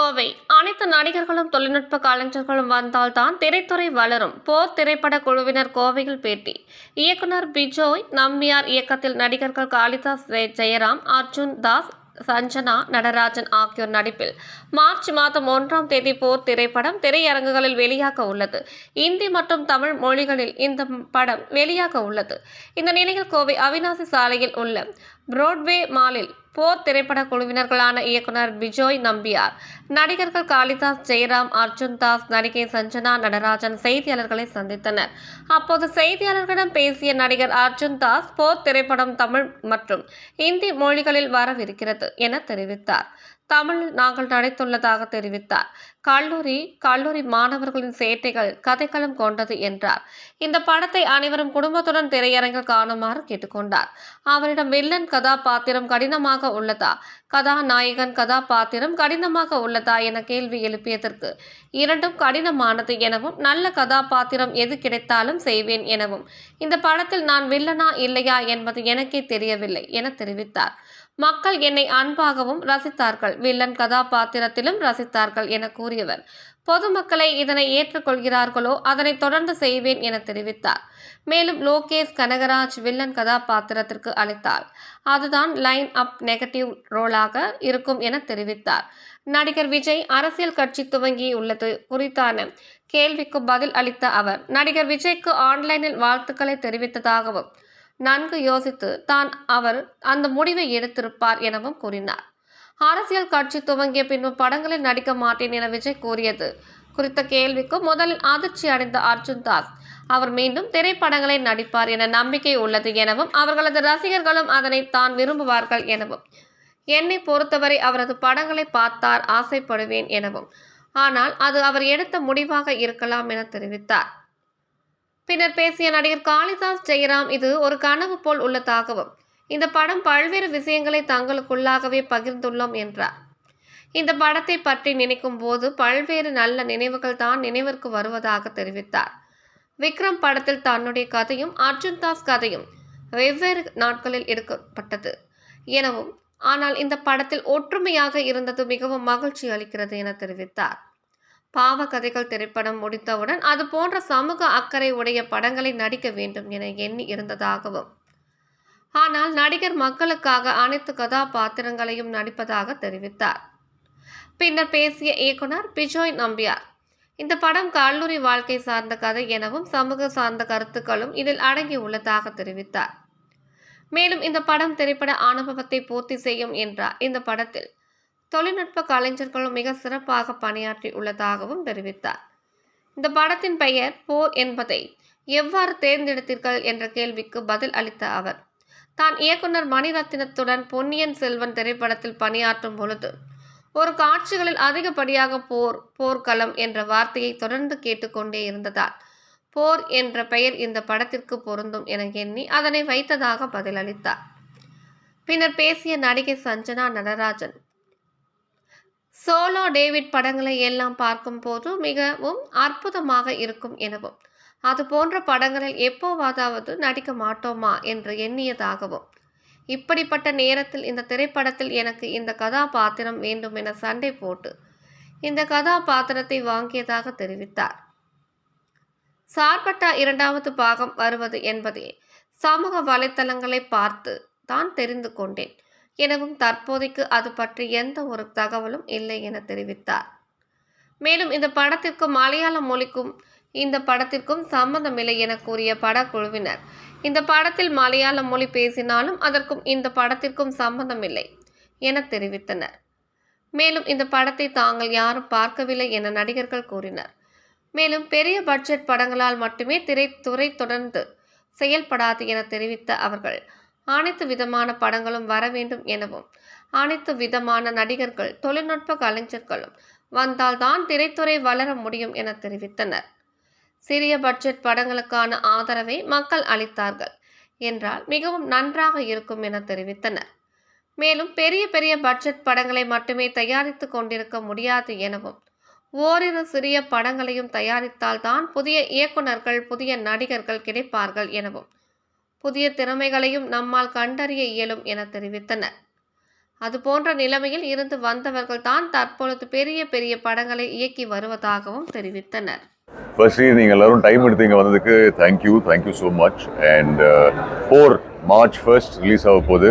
கோவை. அனைத்து நடிகர்களும் தொழில்நுட்ப கலைஞர்களும் வந்தால்தான் திரைத்துறை வளரும். போர் திரைப்பட குழுவினர் கோவையில் பேட்டி. இயக்குனர் பிஜோய் நம்பியார் இயக்கத்தில் நடிகர்கள் காளிதாஸ் ஜெயராம் அர்ஜுன் தாஸ் சஞ்சனா நடராஜன் ஆகியோர் நடிப்பில். மார்ச் மாதம் ஒன்றாம் தேதி போர் திரைப்படம் திரையரங்குகளில் வெளியாக உள்ளது. இந்தி மற்றும் தமிழ் மொழிகளில் இந்த படம் வெளியாக உள்ளது. இந்த நிலையில் கோவை அவினாசி சாலையில் உள்ள புரோட்வே மாலில் போர் திரைப்பட குழுவினர்களான இயக்குனர் பிஜோய் நம்பியார் நடிகர்கள் காளிதாஸ் ஜெயராம் அர்ஜுன் தாஸ் நடிகை சஞ்சனா நடராஜன் செய்தியாளர்களை சந்தித்தனர். அப்போது செய்தியாளர்களிடம் பேசிய நடிகர் அர்ஜுன் தாஸ் போர் திரைப்படம் தமிழ் மற்றும் இந்தி மொழிகளில் வரவிருக்கிறது என தெரிவித்தார். தமிழில் நாங்கள் நடித்துள்ளதாக தெரிவித்தார். கல்லூரி கல்லூரி மாணவர்களின் சேட்டைகள் கதைக்களம் கொண்டது என்றார். இந்த படத்தை அனைவரும் குடும்பத்துடன் திரையரங்கில் காணுமாறு கேட்டுக்கொண்டார். அவரிடம் வில்லன் கதாபாத்திரம் கடினமாக உள்ளதா? கதாநாயகன் கதாபாத்திரம் கடினமாக உள்ளதா என கேள்வி எழுப்பியதற்கு இரண்டும் கடினமானது எனவும் நல்ல கதாபாத்திரம் எது கிடைத்தாலும் செய்வேன் எனவும். இந்த படத்தில் நான் வில்லனா இல்லையா என்பது எனக்கே தெரியவில்லை என தெரிவித்தார். மக்கள் என்னை அன்பாகவும் ரசித்தார்கள். வில்லன் கதாபாத்திரத்திலும் ரசித்தார்கள் என கூறியவர். பொதுமக்களை இதனை ஏற்றுக்கொள்கிறார்களோ அதனை தொடர்ந்து செய்வேன் என தெரிவித்தார். மேலும் லோகேஷ் கனகராஜ் வில்லன் கதாபாத்திரத்திற்கு அளித்தார் அதுதான் லைன் அப் நெகட்டிவ் ரோலாக இருக்கும் என தெரிவித்தார். நடிகர் விஜய் அரசியல் கட்சி துவங்கி உள்ளது குறித்தான கேள்விக்கு பதில் அளித்த அவர் நடிகர் விஜய்க்கு ஆன்லைனில் வாழ்த்துக்களை தெரிவித்ததாகவும் நன்கு யோசித்து தான் அவர் அந்த முடிவை எடுத்திருப்பார் எனவும் கூறினார். அரசியல் கட்சி துவங்கிய பின்பு படங்களில் நடிக்க மாட்டேன் என விஜய் கூறியது குறித்த கேள்விக்கு முதலில் அதிர்ச்சி அடைந்த அர்ஜுன் தாஸ் அவர் மீண்டும் திரைப்படங்களில் நடிப்பார் என நம்பிக்கை உள்ளது எனவும் அவர்களது ரசிகர்களும் அதனை தான் விரும்புவார்கள் எனவும். என்னை பொறுத்தவரை அவரது படங்களை பார்த்தார் ஆசைப்படுவேன் எனவும். ஆனால் அது அவர் எடுத்த முடிவாக இருக்கலாம் என தெரிவித்தார். பின்னர் பேசிய நடிகர் காளிதாஸ் ஜெயராம் இது ஒரு கனவு போல் உள்ளதாகவும் இந்த படம் பல்வேறு விஷயங்களை தங்களுக்குள்ளாகவே பகிர்ந்துள்ளோம் என்றார். இந்த படத்தை பற்றி நினைக்கும் போது பல்வேறு நல்ல நினைவுகள் தான் நினைவிற்கு வருவதாக தெரிவித்தார். விக்ரம் படத்தில் தன்னுடைய கதையும் அர்ஜுன் தாஸ் கதையும் வெவ்வேறு நாட்களில் எடுக்கப்பட்டது எனவும் ஆனால் இந்த படத்தில் ஒற்றுமையாக இருந்தது மிகவும் மகிழ்ச்சி அளிக்கிறது என தெரிவித்தார். பாவ கதைகள் திரைப்படம் முடித்தவுடன் அது போன்ற சமூக அக்கறை உடைய படங்களை நடிக்க வேண்டும் என எண்ணி இருந்ததாகவும் ஆனால் நடிகர் மக்களுக்காக அனைத்து கதாபாத்திரங்களையும் நடிப்பதாக தெரிவித்தார். பின்னர் பேசிய இயக்குனர் பிஜோய் நம்பியார் இந்த படம் கல்லூரி வாழ்க்கை சார்ந்த கதை எனவும் சமூக சார்ந்த கருத்துக்களும் இதில் அடங்கி உள்ளதாக தெரிவித்தார். மேலும் இந்த படம் திரைப்பட அனுபவத்தை பூர்த்தி செய்யும் என்றார். இந்த படத்தில் தொழில்நுட்ப கலைஞர்களும் மிக சிறப்பாக பணியாற்றி உள்ளதாகவும் தெரிவித்தார். இந்த படத்தின் பெயர் போர் என்பதை எவ்வாறு தேர்ந்தெடுத்தீர்கள் என்ற கேள்விக்கு பதில் அளித்த அவர் தான் இயக்குனர் மணிரத்னத்துடன் பொன்னியின் செல்வன் திரைப்படத்தில் பணியாற்றும் பொழுது ஒரு காட்சிகளில் அதிகப்படியாக போர் போர்க்களம் என்ற வார்த்தையை தொடர்ந்து கேட்டுக்கொண்டே இருந்ததால் போர் என்ற பெயர் இந்த படத்திற்கு பொருந்தும் என எண்ணி அதனை வைத்ததாக பதிலளித்தார். பின்னர் பேசிய நடிகை சஞ்சனா நடராஜன் சோலோ டேவிட் படங்களை எல்லாம் பார்க்கும் போது மிகவும் அற்புதமாக இருக்கும் எனவும் அது போன்ற படங்களில் எப்போவாதாவது நடிக்க மாட்டோமா என்று எண்ணியதாகவும். இப்படிப்பட்ட நேரத்தில் இந்த திரைப்படத்தில் எனக்கு இந்த கதாபாத்திரம் வேண்டும் என சண்டை போட்டு இந்த கதாபாத்திரத்தை வாங்கியதாக தெரிவித்தார். சார்பட்டா இரண்டாவது பாகம் வருவது என்பதை சமூக வலைத்தளங்களை பார்த்து தான் தெரிந்து கொண்டேன். எனவும் தற்போதைக்கு அது பற்றி எந்த ஒரு தகவலும் இல்லை என தெரிவித்தார். மேலும் இந்த படத்திற்கும் மலையாள மொழிக்கும் இந்த படத்திற்கும் சம்மந்தமில்லை என கூறிய படக்குழுவினர் இந்த படத்தில் மலையாள மொழி பேசினாலும் அதற்கும் இந்த படத்திற்கும் சம்பந்தமில்லை என தெரிவித்தனர். மேலும் இந்த படத்தை தாங்கள் யாரும் பார்க்கவில்லை என நடிகர்கள் கூறினர். மேலும் பெரிய பட்ஜெட் படங்களால் மட்டுமே திரைத்துறை தொடர்ந்து செயல்படாது என தெரிவித்த அவர்கள் அனைத்து விதமான படங்களும் வர வேண்டும் எனவும் அனைத்து விதமான நடிகர்கள் தொழில்நுட்ப கலைஞர்களும் வந்தால்தான் திரைத்துறை வளர முடியும் என தெரிவித்தனர். சிறிய பட்ஜெட் படங்களுக்கான ஆதரவை மக்கள் அளித்தார்கள் என்றால் மிகவும் நன்றாக இருக்கும் என தெரிவித்தனர். மேலும் பெரிய பெரிய பட்ஜெட் படங்களை மட்டுமே தயாரித்து கொண்டிருக்க முடியாது எனவும் ஓரிரு சிறிய படங்களையும் தயாரித்தால்தான் புதிய இயக்குனர்கள் புதிய நடிகர்கள் கிடைப்பார்கள் எனவும் புதிய திறமைகளையும் நம்மால் கண்டறிய இயலும் என தெரிவித்தனர். அது போன்ற நிலைமையில் இருந்து வந்தவர்கள் தான் தற்பொழுது பெரிய பெரிய படங்களை இயக்கி வருவதாகவும் தெரிவித்தனர். ஃபர்ஸ்ட்லி நீங்கள் எல்லாரும் டைம் எடுத்து இங்கே வந்ததுக்கு thank you thank you so much and for March first release ஆக போகுது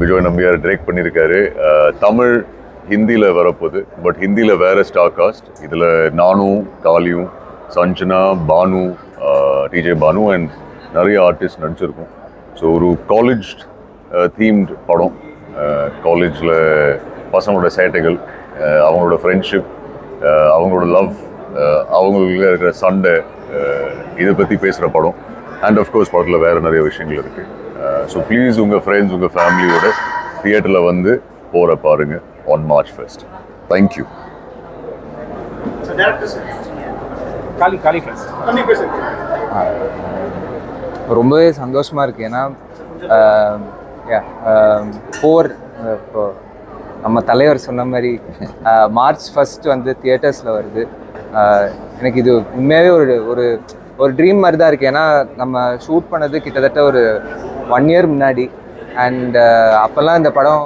விஜய் நம்பியார் டிரெக்ட் பண்ணியிருக்காரு. Uh, தமிழ் ஹிந்தியில் வரப்போகுது. பட் ஹிந்தியில் வேறு ஸ்டார் காஸ்ட் இதில் நானும் காலியும் சஞ்சனா பானு டிஜே பானு அண்ட் நிறைய ஆர்டிஸ்ட் நடிச்சிருக்கோம். ஸோ ஒரு காலேஜ் தீம்டு படம். காலேஜில் பசங்களோட சேட்டைகள் அஹ் அவங்களோட ஃப்ரெண்ட்ஷிப் அவங்களோட லவ் அவங்களுக்கு இருக்கிற சண்டை இதை பற்றி பேசுகிற படம். அண்ட் கோர்ஸ் படத்தில் வேறு நிறைய விஷயங்கள் இருக்குது ஸோ ப்ளீஸ் உங்கள் ஃப்ரெண்ட்ஸ் உங்கள் ஃபேமிலியோட தியேட்டரில் வந்து போகிற பாருங்கள் ஆன் மார்ச் ஃபர்ஸ்ட் தேங்க்யூ காலி காலி ஃபர்ஸ்ட் ரொம்பவே சந்தோஷமாக இருக்குது ஏன்னா போர் இப்போ நம்ம தலைவர் சொன்ன மாதிரி மார்ச் ஃபர்ஸ்ட் வந்து தியேட்டர்ஸில் வருது. எனக்கு இது உண்மையாகவே ஒரு ஒரு ஒரு ட்ரீம் மாதிரி தான் இருக்குது ஏன்னா நம்ம ஷூட் பண்ணது கிட்டத்தட்ட ஒரு ஒன் இயர் முன்னாடி. அண்ட் அப்போல்லாம் இந்த படம்